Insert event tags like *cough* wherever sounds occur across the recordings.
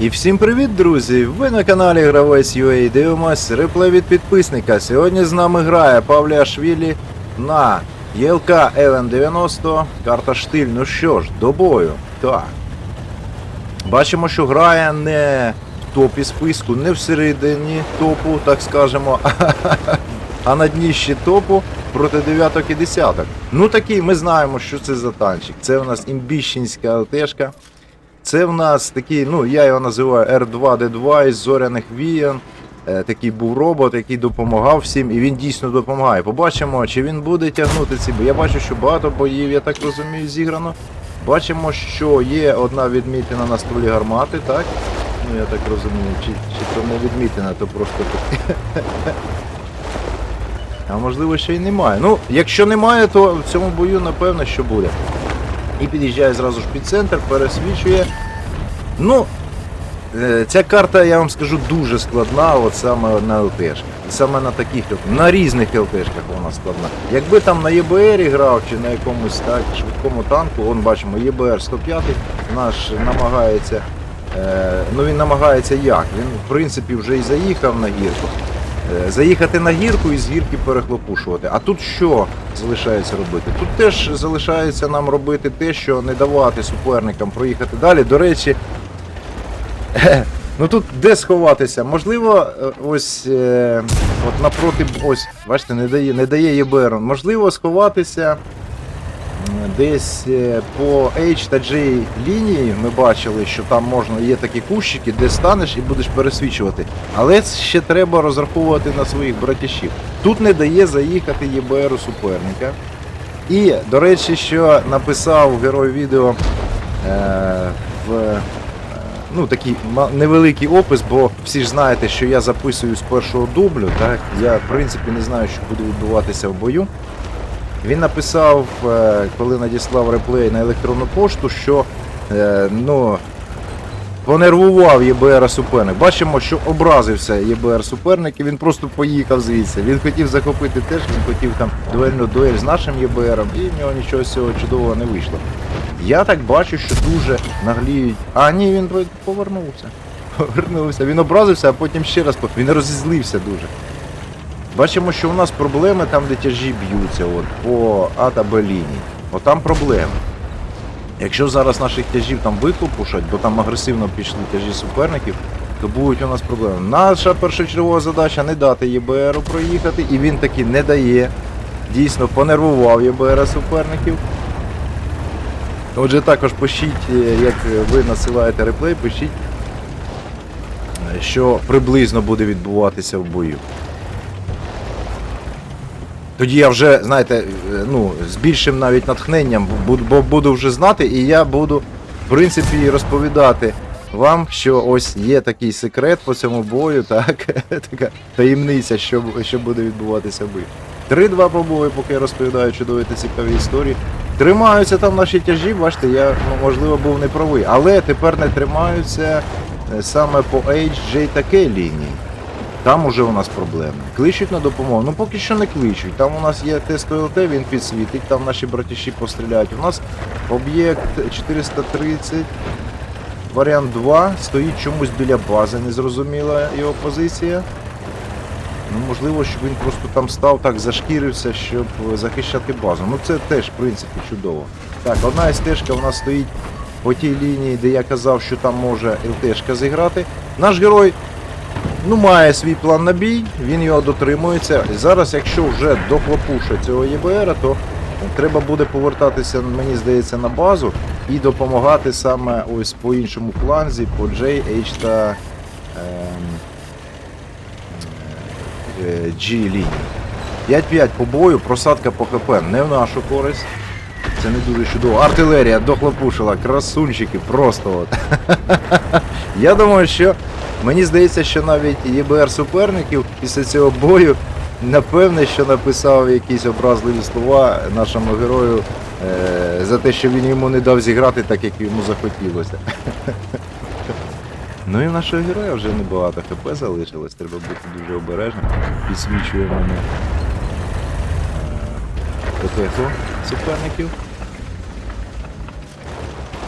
І всім привіт, друзі! Ви на каналі Гравець UA дивимось реплей від підписника. Сьогодні з нами грає Павліашвілі на ЄЛК Евен 90, карта штиль. Ну що ж, до бою. Так. Бачимо, що грає не в топі списку, не всередині топу, так скажемо, *laughs* а на дніщі топу проти дев'яток і десяток. Ну такий, ми знаємо, що це за танчик. Це у нас імбіщенська ЛТшка. Це в нас такий, ну я його називаю R2D2 із зоряних віян. Е, Такий був робот, який допомагав всім, і він дійсно допомагає. Побачимо, чи він буде тягнути ці бої. Я бачу, що багато боїв, я так розумію, зіграно. Бачимо, що є одна відмітина на стволі гармати, так? Ну я так розумію, чи, чи то не відмітина, то просто так. *laughs* А можливо ще й немає. Ну, якщо немає, то в цьому бою напевно, що буде. І під'їжджає зразу ж під центр, пересвічує. Ну, е, ця карта, я вам скажу, дуже складна, от саме на ЛТшках. Саме на таких, на різних ЛТшках вона складна. Якби там на ЄБР грав чи на якомусь так швидкому танку, он бачимо, ЄБР 105 наш намагається. Е, ну він намагається як? Він в принципі вже і заїхав на гірку. Е, Заїхати на гірку і з гірки перехлопушувати. А тут що залишається робити? Тут теж залишається нам робити те, що не давати суперникам проїхати далі. До речі, ну тут де сховатися? Можливо, е, ось е, от напроти, ось, бачите, не дає, не дає ЄБР. Можливо, сховатися десь е, по H та J лінії. Ми бачили, що там можна, є такі кущики, де станеш і будеш пересвічувати. Але ще треба розраховувати на своїх братішів. Тут не дає заїхати ЄБРу суперника. І, до речі, що написав герой відео е, в е, ну, такий невеликий опис, бо всі ж знаєте, що я записую з першого дублю, так? Я, в принципі, не знаю, що буде відбуватися в бою. Він написав, е, коли надіслав реплей на електронну пошту, що е, ну, понервував ЄБР суперник. Бачимо, що образився ЄБР суперник і він просто поїхав звідси. Він хотів захопити теж, він хотів там дуельну дуель з нашим ЄБРом, і в нього нічого з цього чудового не вийшло. Я так бачу, що дуже нагліють. А ні, він повернувся. *laughs* Повернувся. Він образився, а потім ще раз він розізлився дуже. Бачимо, що у нас проблеми там, де тяжі б'ються, от, по А та Б лінії. От там проблеми. Якщо зараз наших тяжів там виклопушать, бо там агресивно пішли тяжі суперників, то будуть у нас проблеми. Наша першочергова задача не дати ЄБРу проїхати, і він таки не дає. Дійсно понервував ЄБР суперників. Отже, також пишіть, е, як ви насилаєте реплей, пишіть, е, що приблизно буде відбуватися в бою. Тоді я вже, знаєте, е, ну, з більшим навіть натхненням бо буду вже знати, і я буду, в принципі, розповідати вам, що ось є такий секрет по цьому бою, так, *laughs* така таємниця, що, що буде відбуватися в. Три-два побої, поки я розповідаю чудові та цікаві історії. Тримаються там наші тяжі, бачите, я ну, можливо був не правий, але тепер не тримаються е, саме по H, J та K лінії. Там уже у нас проблеми. Кличуть на допомогу. Ну поки що не кличуть. Там у нас є тест ОЛТ, він підсвітить, там наші братіші постріляють. У нас об'єкт 430, варіант 2, стоїть чомусь біля бази, незрозуміла його позиція. Ну, можливо, щоб він просто там став так, зашкірився, щоб захищати базу. Ну це теж, в принципі, чудово. Так, одна стежка у нас стоїть по тій лінії, де я казав, що там може ЛТшка зіграти. Наш герой ну, має свій план на бій, він його дотримується. І зараз, якщо вже дохлопуше цього ЄБР, то треба буде повертатися, мені здається, на базу і допомагати саме ось по іншому фланзі, по J, H та G лінії. 5-5 по бою, просадка по КП не в нашу користь. Це не дуже чудово. Артилерія дохлопушила, красунчики, просто от. *laughs* Я думаю, що мені здається, що навіть ЄБР суперників після цього бою напевне, що написав якісь образливі слова нашому герою е, за те, що він йому не дав зіграти так, як йому захотілося. *laughs* Ну і в нашого героя вже небагато ХП залишилось, треба бути дуже обережним. Підсвічує мене ПТХ суперників.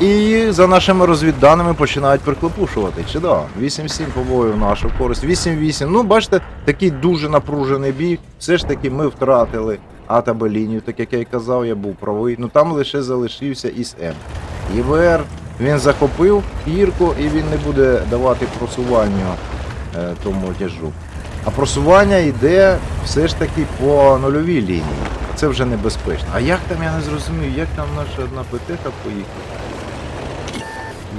І за нашими розвідданими починають приклопушувати. Чудово. 8-7 побою в нашу користь. 8-8. Ну, бачите, такий дуже напружений бій. Все ж таки ми втратили АТБ лінію, так як я й казав, я був правий. Ну там лише залишився ІСМ. ЄВР він захопив гірку і він не буде давати просування е, тому тяжу. А просування йде все ж таки по нульовій лінії. Це вже небезпечно. А як там я не зрозумів, як там наша одна ПТХ поїхала?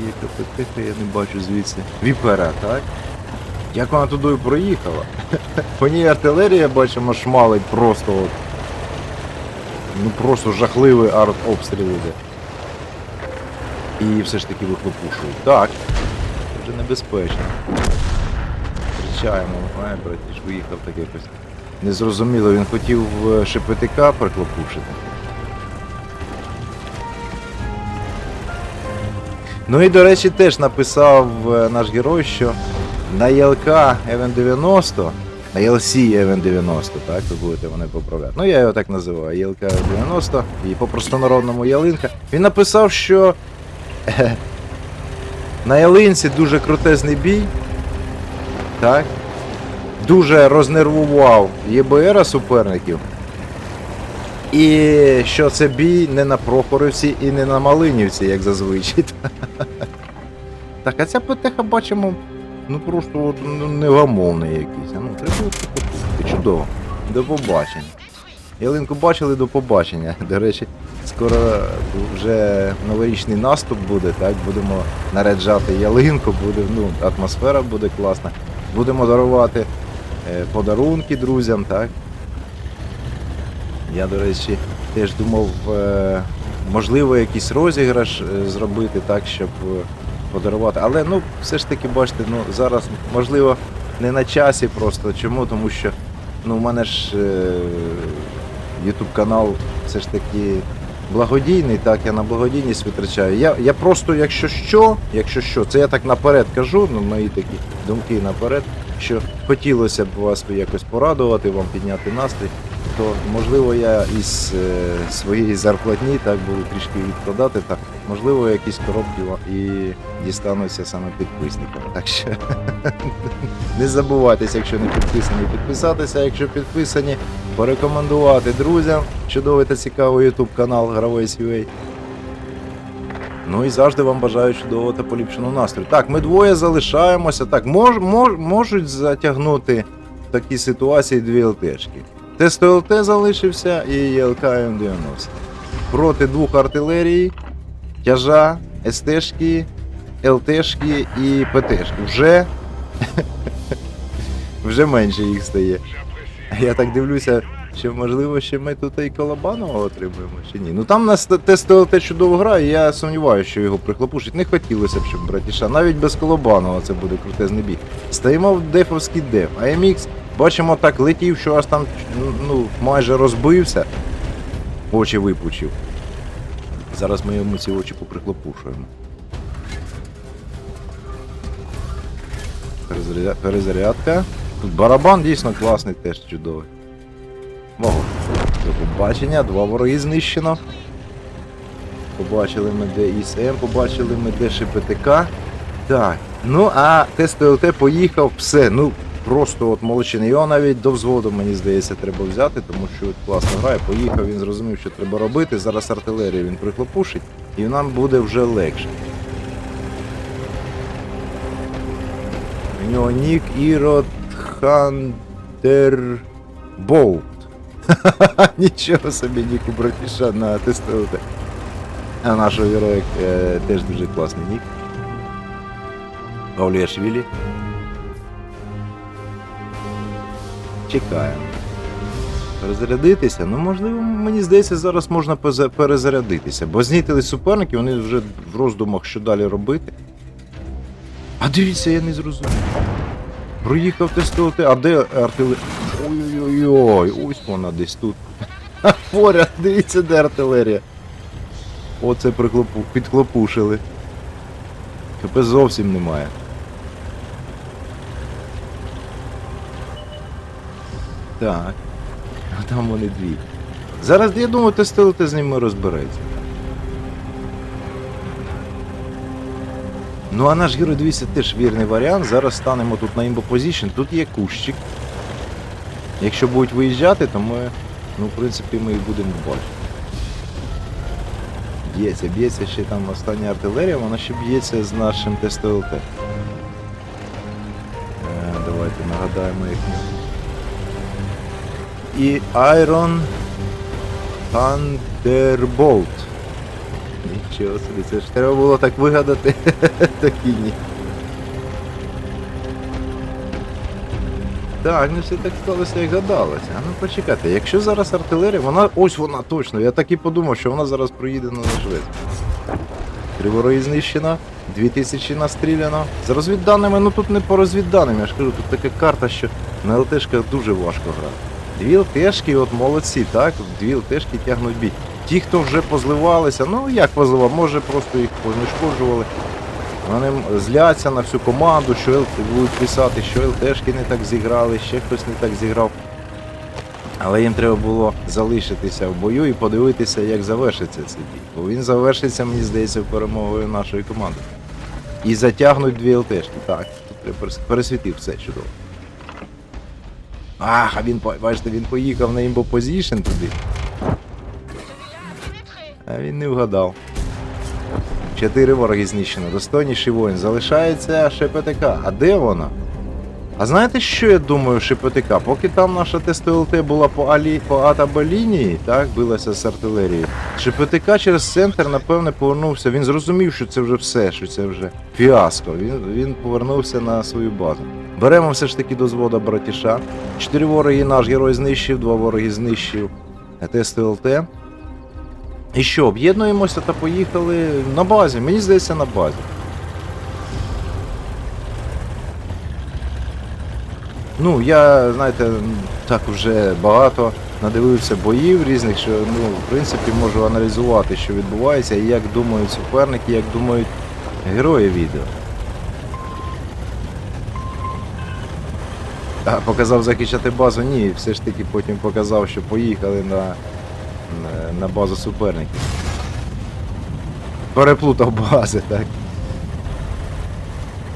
Яка ПТХ, я не бачу звідси. Віпера, так? Як вона туди проїхала? *laughs* По ній артилерія, бачимо, шмалить просто от. Ну просто жахливий арт-обстріл іде. І все ж таки вихлопушують. Так. Це вже небезпечно. Зустрічаємо, ай, братіш, виїхав так якось. Незрозуміло, він хотів е, ШПТК приклопушити. Ну і до речі, теж написав е, наш герой, що на ЄЛК Евен 90, на ЄЛСі Евен 90, так, ви будете мене поправляти. Ну я його так називаю, ЄЛК 90 і по простонародному ялинка. Він написав, що е, на ялинці дуже крутезний бій. Так. Дуже рознервував ЄБР суперників. І що це бій не на Прохорівці і не на Малинівці, як зазвичай. *laughs* Так, а ця ПТХ бачимо, ну просто от, ну, невгамовний якийсь. А Ну, треба купити. Чудово. До побачення. Ялинку бачили до побачення. *laughs* До речі, скоро вже новорічний наступ буде, так? Будемо наряджати ялинку, буде, ну, атмосфера буде класна. Будемо дарувати е, подарунки друзям, так? Я, до речі, теж думав, е, можливо, якийсь розіграш е, зробити так, щоб е, подарувати. Але ну, все ж таки, бачите, ну, зараз, можливо, не на часі просто. Чому? Тому що ну, у мене ж YouTube канал все ж таки благодійний, так, я на благодійність витрачаю. Я, я просто, якщо що, якщо що, це я так наперед кажу, ну, мої такі думки наперед, що хотілося б вас якось порадувати, вам підняти настрій то можливо я із е, своєї зарплатні так буду трішки відкладати, так можливо якісь коробки і дістануться саме підписникам. Так що *laughs* не забувайтеся, якщо не підписані, підписатися. Якщо підписані, порекомендувати друзям. Чудовий та цікавий YouTube канал Гравець UA. Ну і завжди вам бажаю чудового та поліпшеного настрою. Так, ми двоє залишаємося. Так, мож, мож, можуть затягнути в такі ситуації дві ЛТшки. Тесто ЛТ залишився і ЄЛК М90. Проти двох артилерій, тяжа, СТшки, ЛТшки і ПТшки. Вже, *laughs* вже менше їх стає. Я так дивлюся, що можливо ще ми тут і Колобанова отримаємо чи ні. Ну там нас тест чудово грає, я сумніваюся, що його прихлопушить. Не хотілося б, щоб братіша. Навіть без Колобанова це буде крутезний бій. Стоїмо в дефовський деф. А МХ бачимо так летів, що аж там ну, майже розбився. Очі випучив. Зараз ми йому ці очі поприклопушуємо. Перезарядка. Тут барабан дійсно класний, теж чудовий. Ого. До побачення, два вороги знищено. Побачили ми де ІСМ, побачили ми де ШПТК. Так. Ну а тест ЛТ поїхав, все. Ну просто от молодчина. Його навіть до взводу, мені здається, треба взяти, тому що класно грає. Поїхав, він зрозумів, що треба робити. Зараз артилерію він прихлопушить, і нам буде вже легше. У нього нік Ірод Хантер Болт. *laughs* Нічого собі ніку братіша на тестувати. А нашого героя е, теж дуже класний нік. Павліашвілі. Чекаємо. Перезарядитися? Ну, можливо, мені здається, зараз можна перезарядитися, бо знітили суперники, вони вже в роздумах, що далі робити. А дивіться, я не зрозумів. Проїхав тестувати, а де артилерія? Ой-ой-ой, ось вона десь тут. *laughs* Поряд, дивіться, де артилерія. Оце приклопу, підхлопушили. КП зовсім немає. Так. А там вони дві. Зараз, я думаю, тестувати з ними розбереться. Ну а наш герой 200 теж вірний варіант. Зараз станемо тут на імбо позішн. Тут є кущик. Якщо будуть виїжджати, то ми, ну, в принципі, ми їх будемо бачити. Б'ється, б'ється ще там остання артилерія, вона ще б'ється з нашим ТСТЛТ. Е, давайте нагадаємо їхню. І Iron Thunderbolt. Нічого собі, це ж треба було так вигадати. *laughs* Такі ні. Так, не все так сталося, як гадалося. А ну почекайте, якщо зараз артилерія, вона. Ось вона точно. Я так і подумав, що вона зараз проїде на наш вид. Криворої знищено, 2000 настріляно. З розвідданими, ну тут не по розвідданим, я ж кажу, тут така карта, що на ЛТшках дуже важко грати. Дві ЛТшки, от молодці, так? Дві ЛТшки тягнуть бій. Ті, хто вже позливалися, ну як позливав, може просто їх познешкоджували. Вони зляться на всю команду, що ЛТ будуть писати, що ЛТшки не так зіграли, ще хтось не так зіграв. Але їм треба було залишитися в бою і подивитися, як завершиться цей бій. Бо він завершиться, мені здається, перемогою нашої команди. І затягнуть дві ЛТшки. Так, тут пересвітив все чудово. Ах, а він, бачите, він поїхав на імбо позішн туди. А він не вгадав. Чотири вороги знищено. Достойніший воїн. Залишається ШПТК. А де вона? А знаєте, що я думаю, ШПТК? Поки там наша ТСТЛТ була по Алі, по лінії, так, билася з артилерією. ШПТК через центр, напевне, повернувся. Він зрозумів, що це вже все, що це вже фіаско. Він, він повернувся на свою базу. Беремо все ж таки до звода братіша. Чотири вороги наш герой знищив, два вороги знищив ТСТЛТ. І що, об'єднуємося та поїхали на базі. Мені здається, на базі. Ну, я, знаєте, так вже багато надивився боїв різних, що ну, в принципі можу аналізувати, що відбувається, і як думають суперники, як думають герої відео. А, показав захищати базу, ні, все ж таки потім показав, що поїхали на, на, базу суперників. Переплутав бази, так.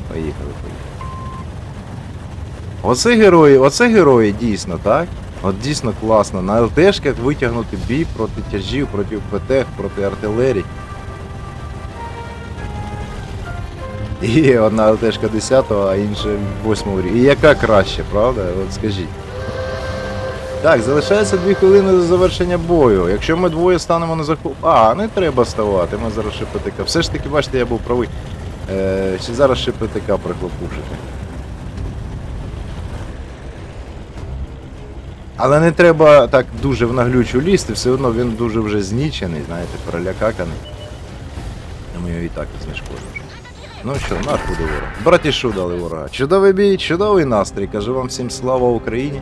Поїхали, поїхали. Оце герої, оце герої дійсно, так? От дійсно класно. На ЛТшках витягнути бій проти тяжів, проти ПТ, проти артилерії. І одна ЛТшка 10-го, а інша 8 рівня. І яка краще, правда? От скажіть. Так, залишається 2 хвилини до завершення бою. Якщо ми двоє станемо на захоп. А, не треба ставати, ми зараз ще ПТК. Все ж таки, бачите, я був правий. Е, ще зараз ще ПТК прихлопушити. Але не треба так дуже в наглючу лізти, все одно він дуже вже знічений, знаєте, перелякаканий. Тому його і так знешкодиш. Ну що, наш буде ворог. Братішу дали ворога. Чудовий бій, чудовий настрій. Кажу вам всім слава Україні